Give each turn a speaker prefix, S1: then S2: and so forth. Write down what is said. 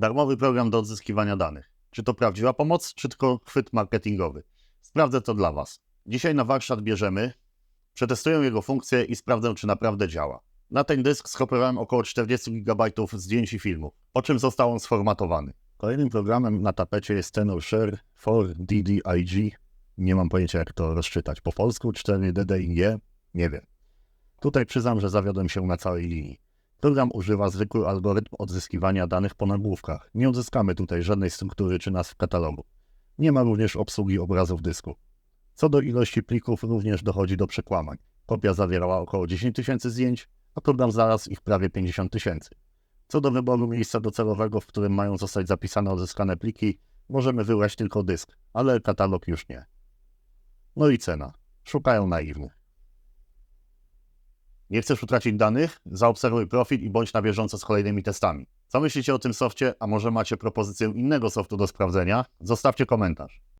S1: Darmowy program do odzyskiwania danych. Czy to prawdziwa pomoc, czy tylko chwyt marketingowy? Sprawdzę to dla Was. Dzisiaj na warsztat bierzemy, przetestuję jego funkcję i sprawdzę, czy naprawdę działa. Na ten dysk skopiowałem około 40 GB zdjęć i filmów, po czym został on sformatowany. Kolejnym programem na tapecie jest Tenor Share for DDIG. Nie mam pojęcia, jak to rozczytać po polsku. 4DDIG? Nie wiem. Tutaj przyznam, że zawiodłem się na całej linii. Program używa zwykły algorytm odzyskiwania danych po nagłówkach. Nie odzyskamy tutaj żadnej struktury czy nazw katalogu. Nie ma również obsługi obrazów dysku. Co do ilości plików, również dochodzi do przekłamań. Kopia zawierała około 10 tysięcy zdjęć, a program znalazł ich prawie 50 tysięcy. Co do wyboru miejsca docelowego, w którym mają zostać zapisane odzyskane pliki, możemy wybrać tylko dysk, ale katalog już nie. No i cena. Szukają naiwnych. Nie chcesz utracić danych? Zaobserwuj profil i bądź na bieżąco z kolejnymi testami. Co myślicie o tym softie, a może macie propozycję innego softu do sprawdzenia? Zostawcie komentarz.